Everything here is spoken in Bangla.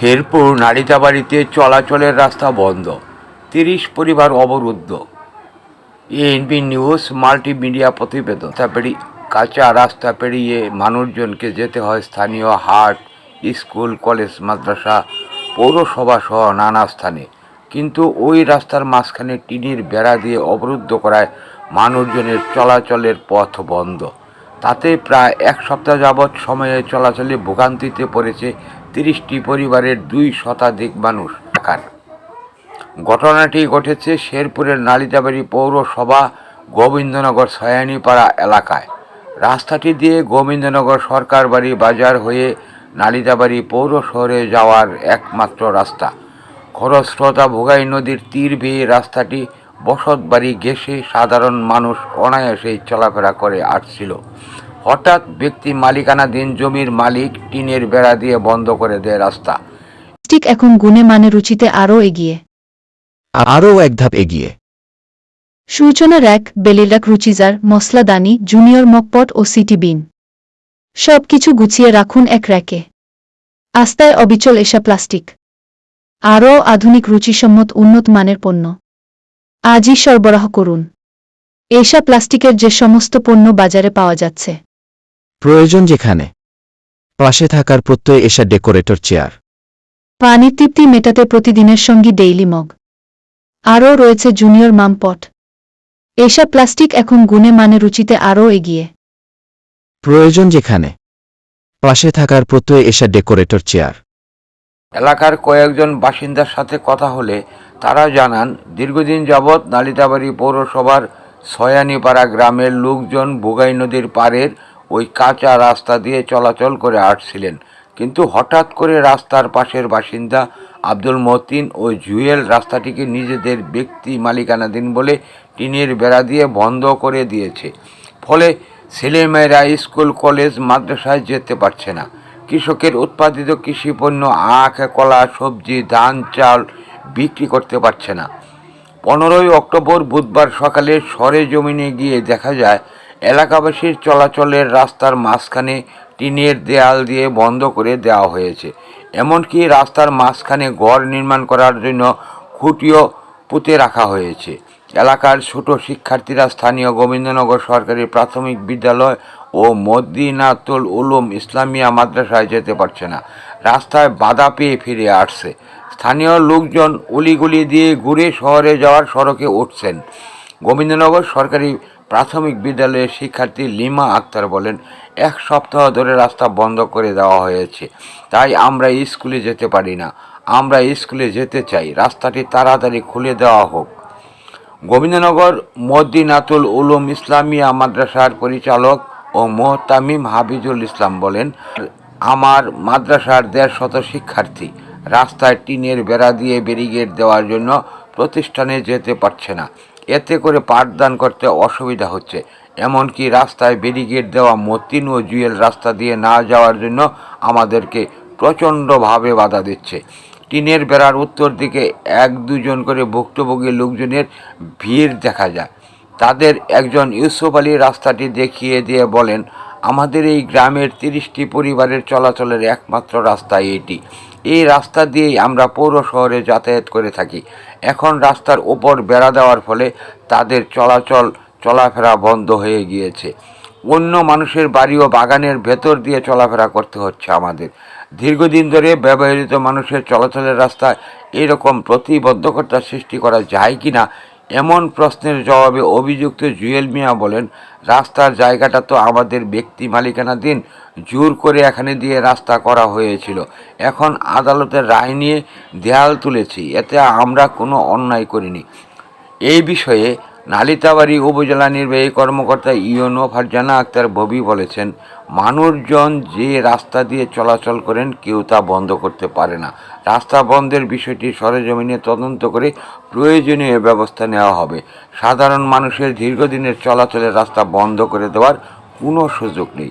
শেরপুর নালিতাবাড়িতে চলাচলের রাস্তা বন্ধ। তিরিশ পরিবার অবরুদ্ধ। এএনপি নিউজ মাল্টিমিডিয়া প্রতিবেদন। তারপরে কাঁচা রাস্তা পেরিয়ে মানুষজনকে যেতে হয় স্থানীয় হাট, স্কুল, কলেজ, মাদ্রাসা, পৌরসভা সহ নানা স্থানে। কিন্তু ওই রাস্তার মাঝখানে টিনের বেড়া দিয়ে অবরুদ্ধ করায় মানুষজনের চলাচলের পথ বন্ধ। তাতে প্রায় এক সপ্তাহ যাবৎ সময়ে চলাচলে ভোগান্তিতে পড়েছে তিরিশটি পরিবারের দুই শতাধিক মানুষ একার ঘটনাটি ঘটেছে শেরপুরের নালিতাবাড়ি পৌরসভা গোবিন্দনগর সয়ানীপাড়া এলাকায়। রাস্তাটি দিয়ে গোবিন্দনগর সরকার বাড়ি বাজার হয়ে নালিতাবাড়ি পৌর শহরে যাওয়ার একমাত্র রাস্তা। খরস্রোতা ভোগাই নদীর তীর বেয়ে রাস্তাটি বসত বাড়ি ঘেঁষে সাধারণ মানুষ অনায়াসেই চলাফেরা করে আসছিল। হঠাৎ ব্যক্তি মালিকানাধীন জমির মালিক টিনের বেড়া দিয়ে বন্ধ করে দেয় রাস্তা। ঠিক এখন গুণে মানে রুচিতে আরও এগিয়ে। আরও এক ধাপ এগিয়ে। সূচনা র্যাক বেলিরাক রুচিজার মশলাদানি জুনিয়র মকপট ও সিটি বিন। সব কিছু গুছিয়ে রাখুন এক র্যাকে। আস্তায় অবিচল এসা প্লাস্টিক। আরও আধুনিক রুচিসম্মত উন্নত মানের পণ্য। আজই সরবরাহ করুন। এসা প্লাস্টিকের যে সমস্ত পণ্য বাজারে পাওয়া যাচ্ছে। প্রয়োজন যেখানে। পাশে থাকার প্রত্যয় এসা ডেকোরেটর চেয়ার। পানির তৃপ্তি মেটাতে প্রতিদিনের সঙ্গী ডেইলি মগ। আরও রয়েছে জুনিয়র মামপট। এসব প্লাস্টিক এখন গুণে মানে রুচিতে আরও এগিয়ে। প্রয়োজন যেখানে। পাশে থাকার প্রত্যয় এসা ডেকোরেটর চেয়ার। এলাকার কয়েকজন বাসিন্দার সাথে কথা হলে তারা জানান, দীর্ঘদিন যাবৎ নালিতাবাড়ি পৌরসভার সয়ানীপাড়া গ্রামের লোকজন বুগাই নদীর পাড়ের ওই কাঁচা রাস্তা দিয়ে চলাচল করে আসছিলেন। কিন্তু হঠাৎ করে রাস্তার পাশের বাসিন্দা আব্দুল মতিন ও জুয়েল রাস্তাটিকে নিজেদের ব্যক্তি মালিকানাধীন বলে টিনের বেড়া দিয়ে বন্ধ করে দিয়েছে। ফলে ছেলেমেয়েরা স্কুল, কলেজ, মাদ্রাসায় যেতে পারছে না। কৃষকের উৎপাদিত কৃষি পণ্য আখ, কলা, সবজি, ধান, চাল বিক্রি করতে পারছে না। পনেরোই অক্টোবর বুধবার সকালে সরে জমিনে গিয়ে দেখা যায়, এলাকাবাসীর চলাচলের রাস্তার মাঝখানে টিনের দেয়াল দিয়ে বন্ধ করে দেওয়া হয়েছে। এমনকি রাস্তার মাঝখানে ঘর নির্মাণ করার জন্য খুঁটিও পুঁতে রাখা হয়েছে। এলাকার ছোট শিক্ষার্থীরা স্থানীয় গোবিন্দনগর সরকারি প্রাথমিক বিদ্যালয় ও মদিনাতুল উলুম ইসলামিয়া মাদ্রাসায় যেতে পারছে না। রাস্তায় বাধা পেয়ে ফিরে আসছে। স্থানীয় লোকজন অলিগুলি দিয়ে ঘুরে শহরে যাওয়ার সড়কে উঠছেন। গোবিন্দনগর সরকারি প্রাথমিক বিদ্যালয়ের শিক্ষার্থী লিমা আক্তার বলেন, এক সপ্তাহ ধরে রাস্তা বন্ধ করে দেওয়া হয়েছে। তাই আমরা স্কুলে যেতে পারি না। আমরা স্কুলে যেতে চাই। রাস্তাটি তাড়াতাড়ি খুলে দেওয়া হোক। গোবিন্দনগর মদিনাতুল উলুম ইসলামিয়া মাদ্রাসার পরিচালক ও মোহতামিম হাবিজুল ইসলাম বলেন, আমার মাদ্রাসার দেড় শত শিক্ষার্থী রাস্তায় টিনের বেড়া দিয়ে ব্যারিগেড দেওয়ার জন্য প্রতিষ্ঠানে যেতে পারছে না। এতে করে পাঠদান করতে অসুবিধা হচ্ছে। এমনকি রাস্তায় ব্যারিগেড দেওয়া মতিন ও জুয়েল রাস্তা দিয়ে না যাওয়ার জন্য আমাদেরকে প্রচণ্ডভাবে বাধা দিচ্ছে। টিনের বেড়ার উত্তর দিকে এক দুজন করে ভুক্তভোগী লোকজনের ভিড় দেখা যায়। তাদের একজন ইউসুফ আলী রাস্তাটি দেখিয়ে দিয়ে বলেন, আমাদের এই গ্রামের তিরিশটি পরিবারের চলাচলের একমাত্র রাস্তা এটি। এই রাস্তা দিয়েই আমরা পৌর শহরে যাতায়াত করে থাকি। এখন রাস্তার ওপর বেড়া দেওয়ার ফলে তাদের চলাচল, চলাফেরা বন্ধ হয়ে গিয়েছে। অন্য মানুষের বাড়ি ও বাগানের ভেতর দিয়ে চলাফেরা করতে হচ্ছে আমাদের। দীর্ঘদিন ধরে ব্যবহৃত মানুষের চলাচলের রাস্তায় এরকম প্রতিবন্ধকতা সৃষ্টি করা যায় কি না এমন প্রশ্নের জবাবে অভিযুক্ত জুয়েল মিয়া বলেন, রাস্তার জায়গাটা তো আমাদের ব্যক্তি মালিকানাধীন। জোর করে এখানে দিয়ে রাস্তা করা হয়েছিল। এখন আদালতের রায় নিয়ে দেয়াল তুলেছি, এতে আমরা কোনো অন্যায় করিনি। এই বিষয়ে নালিতাবাড়ি উপজেলা নির্বাহী কর্মকর্তা ইউনো ফারজানা আক্তার ববি বলেছেন, মানুষজন যে রাস্তা দিয়ে চলাচল করেন কেউ তা বন্ধ করতে পারে না। রাস্তা বন্ধের বিষয়টি সরেজমিনে তদন্ত করে প্রয়োজনীয় ব্যবস্থা নেওয়া হবে। সাধারণ মানুষের দীর্ঘদিনের চলাচলের রাস্তা বন্ধ করে দেওয়ার কোনো সুযোগ নেই।